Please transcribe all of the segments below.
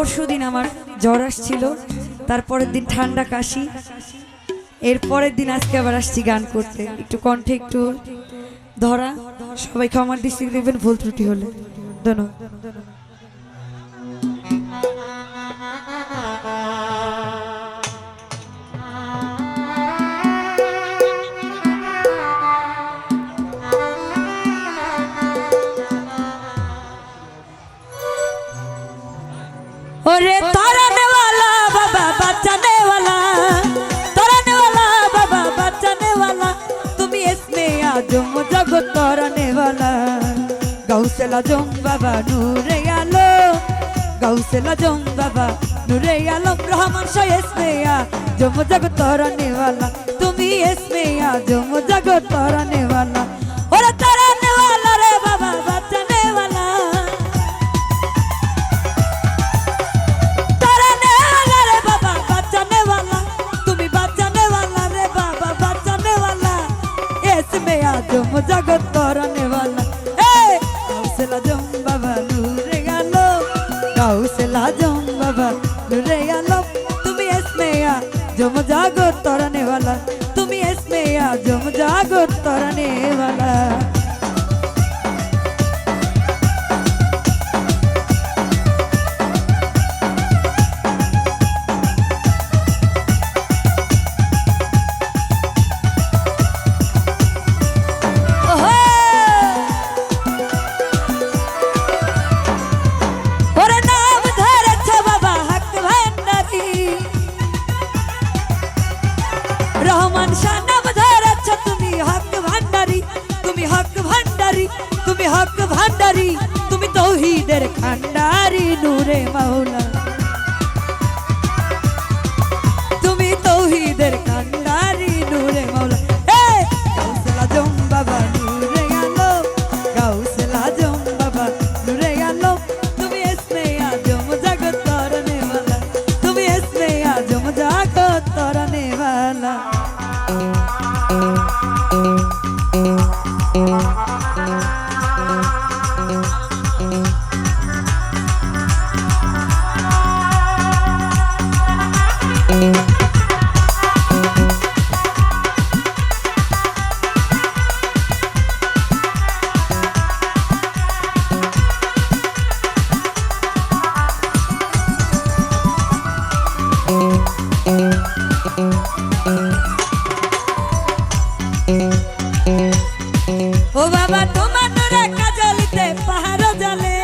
পরশু দিন আমার জ্বর আসছিল তারপরের দিন ঠান্ডা কাশি, এর পরের দিন আজকে আবার আসছি গান করতে। একটু কণ্ঠে একটু ধরা সবাইকে আমার দৃষ্টি দেখবেন, ভুল ত্রুটি হলে। ধন্যবাদ। আজম জগত নেওয়ালা। গৌসেলা জম বাবা, নূরে আলো গৌসেলা জম বাবা, নূরে আলো রহমান শয়েস মেয়া জম জগত নেওয়ালা। তুমি এস মেয়া জম জগত নেওয়ালা। तुम्हें इसमें आ जो मज़ाक तोड़ने वाला। तुम्हें इसमें आ जो मज़ाक तोड़ने वाला। ब्राह्मण शाना नाम धराचा तुम्ही हक भंडारी, तुम्ही हक भंडारी, तुम्ही हक भंडारी, तुम्ही तौहीदेर खंडारी नूरे मौला ও বাবা, তোমার নূরে কাজলিতে পাহাড় জলে।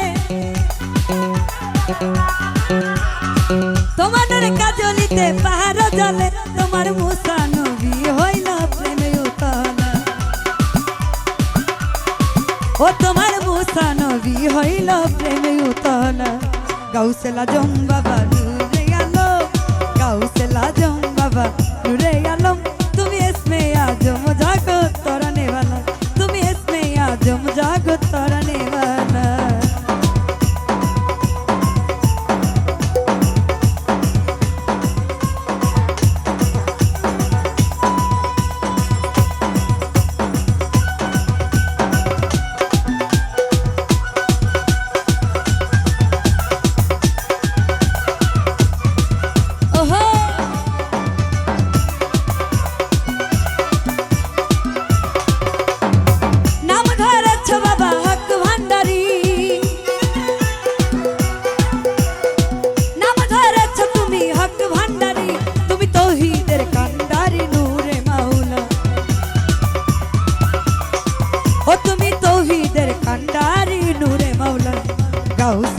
তোমার নূরে কাজলিতে পাহাড় জলে, তোমার মুসা নবী হইল প্রেমে উতলা। ও তোমার মুসা নবী হইল প্রেমে উতলা। গাউসলা জম বাবা নূরে আলো। গাউসলা জম বাবা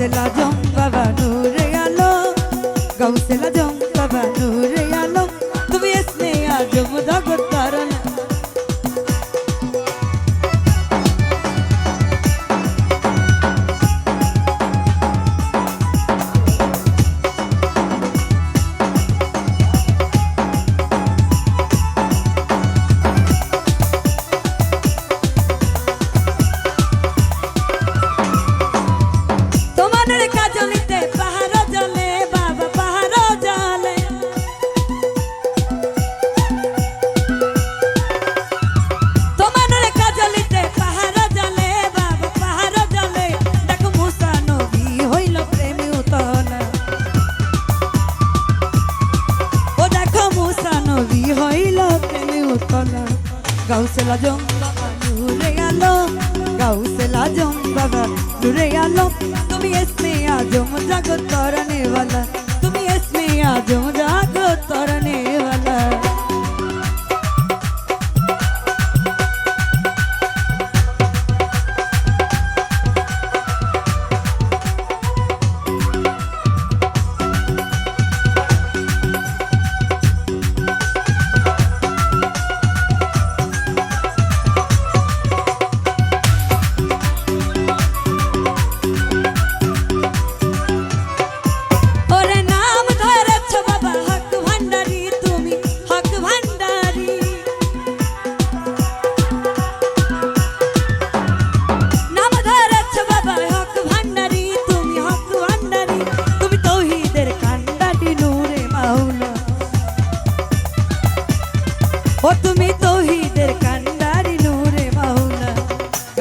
গাউসলা জম বাবা নূরে আলো গাউসেলা জম বাবা নূরে আলম গাউসেলা জম বাবা নূরে আলম তুমি এসমে আজম জগত তরনে वाला তুমি এসমে আজম জগত তরনে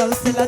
গাউসেলা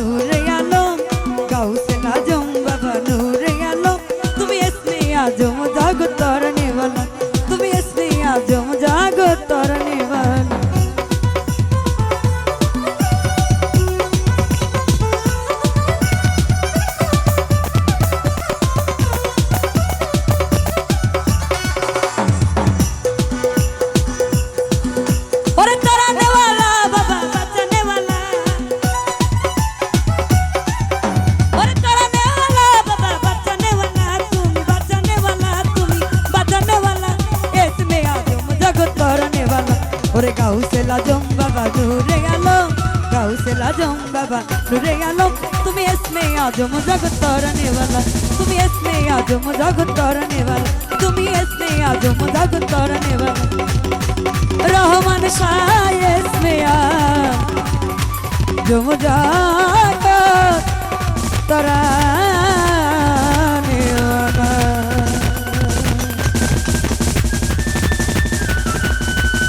নূরে আলম গাউসেলা জম বাবা নূরে আলম। তুমি এসনে আজম, জগত তরনে वाला তুমি এসনে আজম गाउसेला बाबा दूरे गलो गाउसेला जम बाबा दूरे गलो आज मज़ाक तरने वाला तुम इसमें आज मज़ाक तरने वाला आज मज़ाक तरने वाला रहमान शाह इसमें आ. जो मज़ा